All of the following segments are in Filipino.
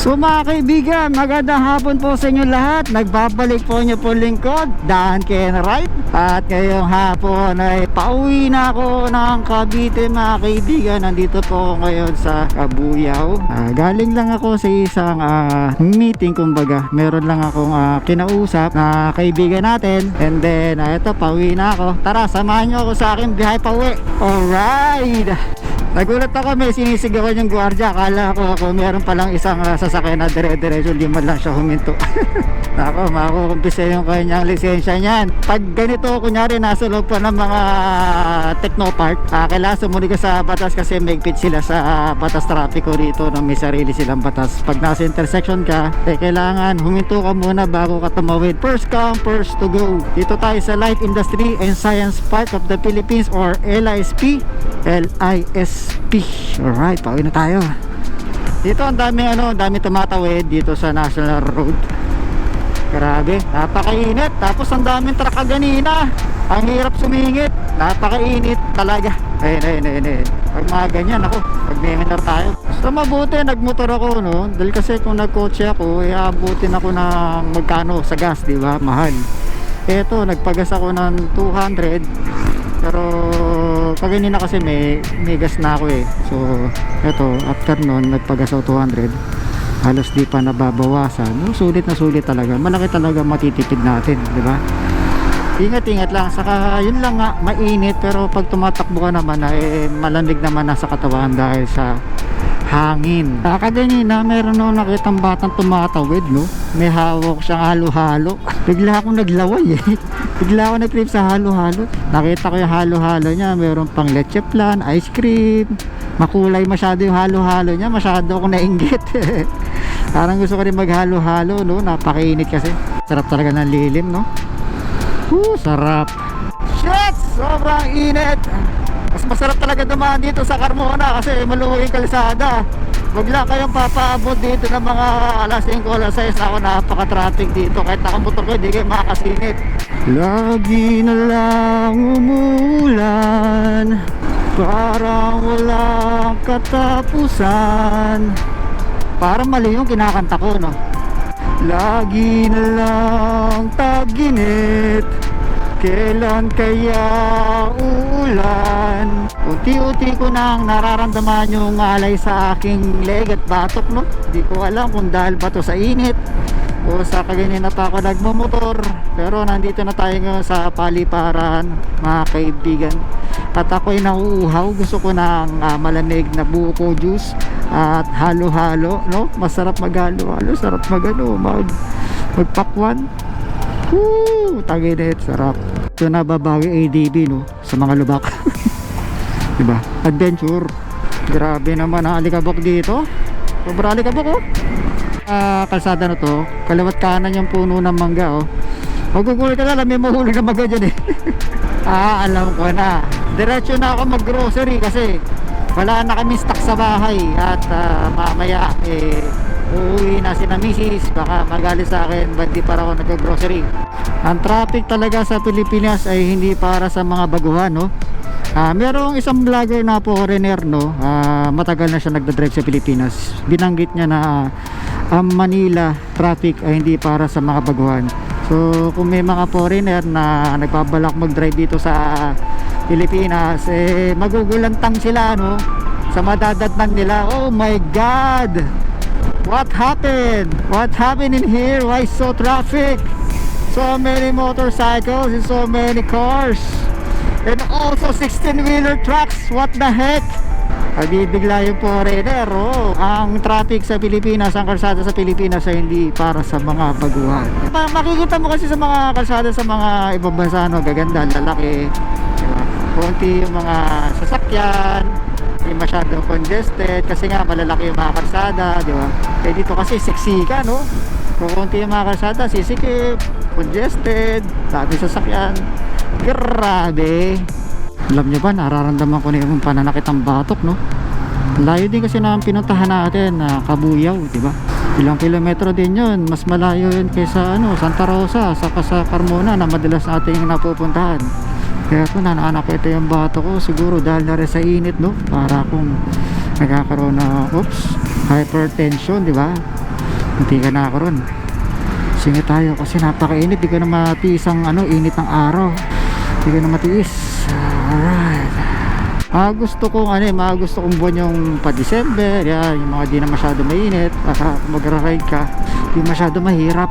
So mga kaibigan, magandang hapon po sa inyo lahat. Nagbabalik po niyo po lingkod, Dan Ken Right. At ngayong hapon ay pauwi na ako ng Cavite mga kaibigan. Nandito po ngayon sa Kabuyaw. Ah, galing lang ako sa isang ah, meeting kumbaga. Meron lang akong ah, kinausap na kaibigan natin. And then, ah, eto, pauwi na ako. Tara, samahan niyo ako sa aking bihay pauwi. Alright! Nagulat ako may sinisigawan yung gwardiya Akala ko ako meron palang isang uh, sasakyan na dire-diretso man lang siya huminto. Ako makukumpisa yung kanyang lisensya niyan. Pag ganito kunyari nasa loob pa ng mga technopark uh, Kailangan sumunod ka sa batas kasi magpit sila sa ah, batas trapiko rito na may sarili silang batas. Pag nasa intersection ka eh, kailangan huminto ka muna bago ka tumawid. First come first to go. Dito tayo sa Light Industry and Science Park of the Philippines or LISP LISP Alright, pauwi na tayo. Dito ang dami ano, dami tumatawid dito sa National Road. Grabe, napakainit. Tapos ang daming truck kanina Ang hirap sumingit. Napakainit talaga. Ayun, ayun, ayun, ayun. Pag mga ganyan ako, pag minor tayo. So mabuti, nagmotor ako no? Dahil kasi kung nagkotse ako Eh abutin ako ng magkano sa gas, di ba? Mahal. Eto, nagpagas ako ng 200 pero kaganina kasi may, may gas na ako eh. So, eto, after nun, nagpagas ako 200. Halos di pa nababawasan. No, sulit na sulit talaga. Malaki talaga matitipid natin, di ba? Ingat-ingat lang. Saka, yun lang nga, mainit. Pero pag tumatakbo ka naman, eh, malamig naman nasa katawan dahil sa hangin. Ah, kaganina, meron ako nakitang batang tumatawid, no? May hawak siyang halo-halo. Bigla akong naglaway, eh. Bigla ako nag-trip sa halo-halo. Nakita ko yung halo-halo niya. Meron pang leche plan, ice cream. Makulay masyado yung halo-halo niya. Masyado ako nainggit. Parang gusto ko rin maghalo-halo, no? Napakainit kasi. Sarap talaga ng lilim, no? Woo, sarap. Shit! Sobrang init! Mas masarap talaga dumaan dito sa Carmona kasi maluwag yung kalsada. Huwag lang kayong papaabot dito ng mga alas 5, alas 6 ako napaka-traffic dito. Kahit nakamotor ko, hindi kayo makakasingit. Lagi na lang umulan Parang walang katapusan Parang mali yung kinakanta ko, no? Lagi na lang taginit Kailan kaya uulan? Unti-unti ko nang nararamdaman yung alay sa aking leg at batok no? Hindi ko alam kung dahil ba to sa init O sa kaganyan na pa ako nagmamotor Pero nandito na tayo ngayon sa paliparan mga kaibigan. At ako'y nauuhaw. Gusto ko ng ah, malamig na buko juice At halo-halo no? Masarap maghalo-halo Sarap magano mag, magpakwan Woo! Taginit, sarap. Ito na babawi ADB no sa mga lubak. 'Di ba? Adventure. Grabe naman ang alikabok dito. Sobra alikabok oh. Ah, kalsada na to. Kaliwat kanan yung puno ng mangga oh. Magugulat ka lang, may mahuli na mangga dyan eh. ah, alam ko na. Diretso na ako mag-grocery kasi wala na kami stock sa bahay at ah, mamaya eh uuwi na si na misis baka magalit sa akin ba't di para ako nag-grocery ang traffic talaga sa Pilipinas ay hindi para sa mga baguhan no? Ah, merong isang vlogger na foreigner no? Ah, matagal na siya nagdadrive sa Pilipinas. Binanggit niya na ang Manila traffic ay hindi para sa mga baguhan. So kung may mga foreigner na nagbabalak mag-drive dito sa Pilipinas eh magugulantang sila no? Sa madadatnan nila oh my god What happened? What happened in here? Why so traffic? So many motorcycles and so many cars. And also 16-wheeler trucks. What the heck? Nabibigla yung foreigner. Oh. Ang traffic sa Pilipinas, ang kalsada sa Pilipinas ay hindi para sa mga baguhan. Ma- Makikita mo kasi sa mga kalsada sa mga ibang bansa, no, gaganda, lalaki. Diba? Kunti yung mga sasakyan, hindi masyadong congested kasi nga malalaki yung mga kalsada, di ba? Eh dito kasi sexy ka, no? Kung konti yung mga kalsada, sisikip, congested, dami sasakyan. Grabe! Alam nyo ba, nararamdaman ko na yung pananakit ng batok, no? Layo din kasi na pinuntahan natin na Kabuyaw, di ba? Ilang kilometro din yun, mas malayo yun kaysa ano, Santa Rosa, saka sa Carmona na madalas nating napupuntahan. Kaya ito nanaanak ito yung bato ko siguro dahil na rin sa init no para kung nagkakaroon na oops hypertension di ba Hindi ka na ako ron. Singa tayo kasi napakainit. Di ka na matiis ang ano, init ng araw. Di ka na matiis. Alright. Ah, gusto kong ano, eh, mga gusto kong buwan yung pa December, yan, yung mga di na masyado mainit, para magra-ride ka, di masyado mahirap.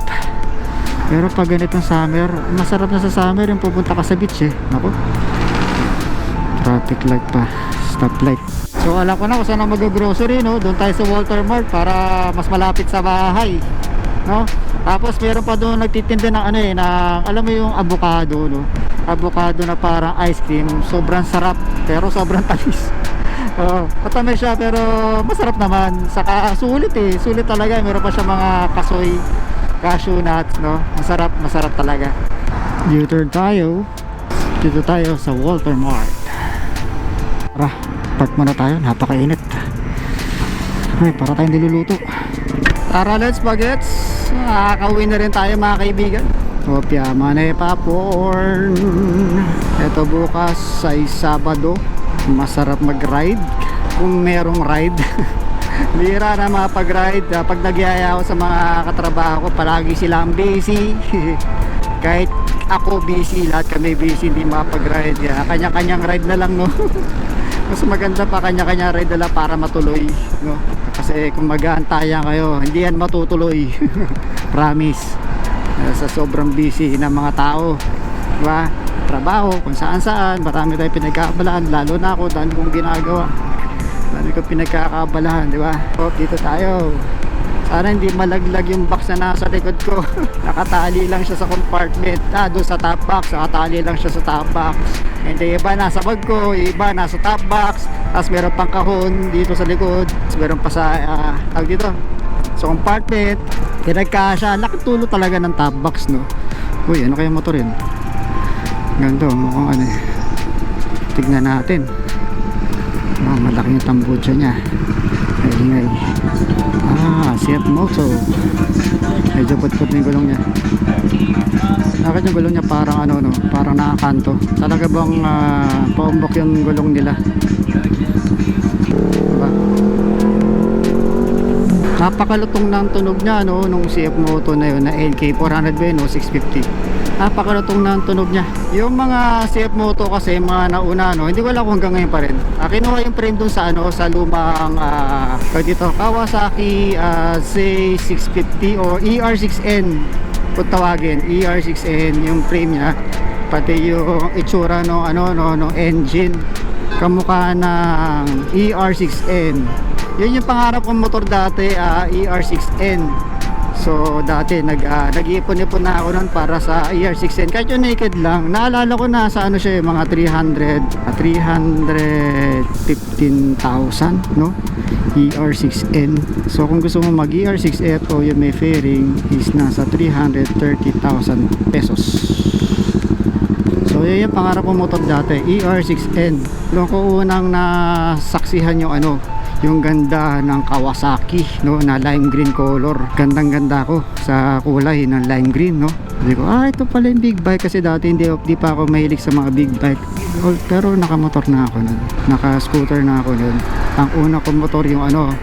Pero pag ganitong summer, masarap na sa summer yung pupunta ka sa beach eh. Naku. Traffic light pa. Stoplight. So alam ko na kung saan ako mag-grocery no. Doon tayo sa Walter Mart para mas malapit sa bahay. No? Tapos meron pa doon nagtitinda ng ano eh, ng, alam mo yung avocado no. Avocado na parang ice cream. Sobrang sarap pero sobrang tamis. Oo, matamis siya pero masarap naman. Saka sulit eh. Sulit talaga. Meron pa siya mga kasoy cashew nuts, no? Masarap, masarap talaga. U-turn tayo. Dito tayo sa Walter Mart. Tara, park muna tayo. Napakainit. Ay, para tayong niluluto. Tara, let's bagets. Nakakauwi na rin tayo mga kaibigan. Opya, manay popcorn. Ito bukas ay Sabado. Masarap mag-ride. Kung merong ride. Bira na makapag-ride. Ah, Pag nagyaya ako sa mga katrabaho ko, palagi silang busy. Kahit ako busy, lahat kami busy, hindi makapag-ride. Yeah, kanya-kanyang ride na lang, no? Mas maganda pa kanya-kanya ride na lang para matuloy, no? Kasi kung mag-aantayan kayo, hindi yan matutuloy. Promise. Eh, Sa sobrang busy ng mga tao. Diba? Trabaho, kung saan-saan, marami tayong pinagkakabalaan, lalo na ako, dahil kong ginagawa. Dami ko pinagkakabalahan, di ba? Oh, dito tayo. Sana hindi malaglag yung box na nasa likod ko. Nakatali lang siya sa compartment. Ah, doon sa top box. Nakatali lang siya sa top box. Hindi iba nasa bag ko, iba nasa top box. Tapos meron pang kahon dito sa likod. Tapos meron pa sa, tawag dito, sa compartment. Pinagkasya. Laki tulo talaga ng top box, no? Uy, ano kaya motor yun? Ganto, mukhang ano eh. Tignan natin. Ah, malaki yung tambucha niya. Ay, ingay. Ah, Seat Moto. Medyo putput na yung gulong niya. Bakit yung gulong niya parang ano no, parang nakakanto. Talaga bang uh, paumbok yung gulong nila? Diba? Napakalutong ng tunog niya no, nung CF Moto na yun na LK 400 ba yun, no, 650 napakalutong ng tunog niya. Yung mga CF Moto kasi mga nauna no hindi ko alam kung hanggang ngayon pa rin. Uh, kinuha yung frame dun sa ano sa lumang uh, dito Kawasaki uh, Z650 or ER6N kung tawagin ER6N yung frame niya. Pati yung itsura no ano no no engine. Kamukha ng ER6N yun yung pangarap kong motor dati uh, ER6N So dati nag uh, nag-iipon-ipon na ako noon para sa ER6N kahit yung naked lang. Naalala ko na sa ano siya yung mga 300 uh, 315,000 no. ER6N. So kung gusto mo mag ER6F o yung may fairing is nasa 330,000 pesos. So yun yung pangarap ko motor dati, ER6N. Doon ko unang nasaksihan yung ano, yung ganda ng Kawasaki no na lime green color. Gandang ganda ko sa kulay ng lime green no. Sabi ko ah ito pala yung big bike kasi dati hindi, hindi pa ako mahilig sa mga big bike. Oh, pero nakamotor na ako nun. Naka scooter na ako nun. Ang una kong motor yung ano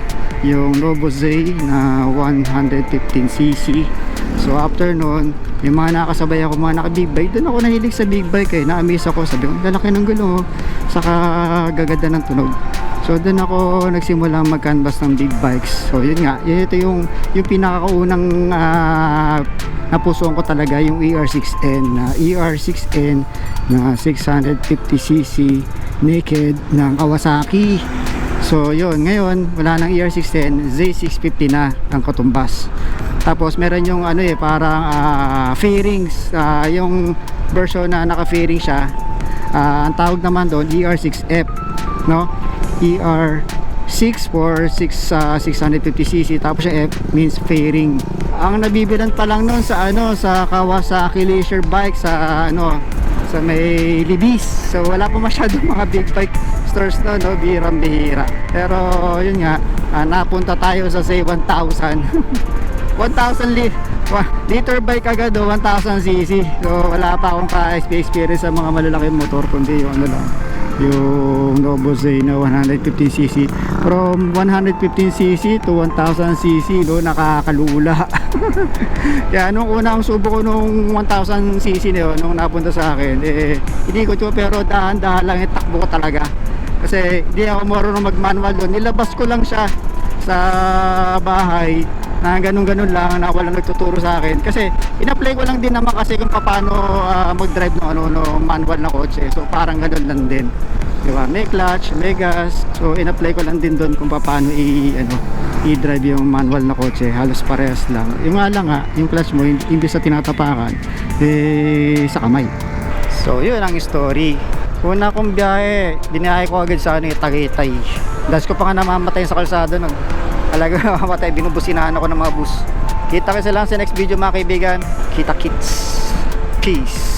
yung Z na 115cc so after nun yung mga nakasabay ako mga naka big bike doon ako nahilig sa big bike eh. Na-amaze ako. Sabi ko lalaki ng gulo saka gaganda ng tunog So doon ako nagsimula mag-canvas ng big bikes. So yun nga, ito yung yung pinakaunang uh, napusuan ko talaga yung ER6N na ER6N na 650cc naked ng Kawasaki. So yun, ngayon wala nang ER610, Z650 na ang katumbas. Tapos meron yung ano eh parang uh, fairings, uh, yung version na naka-fairing siya. Uh, ang tawag naman doon ER6F, no? ER6 for 6, uh, 650cc tapos yung F means fairing. Ang nabibilan pa lang noon sa ano sa Kawasaki Leisure Bike sa ano sa may Libis. So wala pa masyadong mga big bike stores no, no birang bihira pero yun nga uh, napunta tayo sa say 1,000 1,000 li liter bike agad do 1,000cc so wala pa akong ka-experience sa mga malalaking motor kundi yung ano lang yung Novo Zeno 115cc from 115cc to 1000cc no nakakalula. Kaya nung una ang subo ko nung 1000cc na yun nung napunta sa akin eh inikot ko pero dahan-dahan lang yung takbo ko talaga. Kasi hindi ako marunong mag manual doon. Nilabas ko lang siya sa bahay na ganun-ganun lang na walang nagtuturo sa akin. Kasi in-apply ko lang din naman kasi kung paano ah, mag-drive ng ano no manual na kotse. So parang ganun lang din. Di ba? May clutch may gas. So in-apply ko lang din doon kung paano i ano i-drive yung manual na kotse. Halos parehas lang. Yung nga lang nga yung clutch mo hindi sa tinatapakan eh sa kamay. So yun ang story. Una kong biyahe binahe ko agad sa ano eh, Tagaytay. Das ko pa nga namamatay sa kalsada nun talaga mamatay. Binubusinahan ako ng mga bus. Kita kasi lang sa next video mga kaibigan. Kita kits. Peace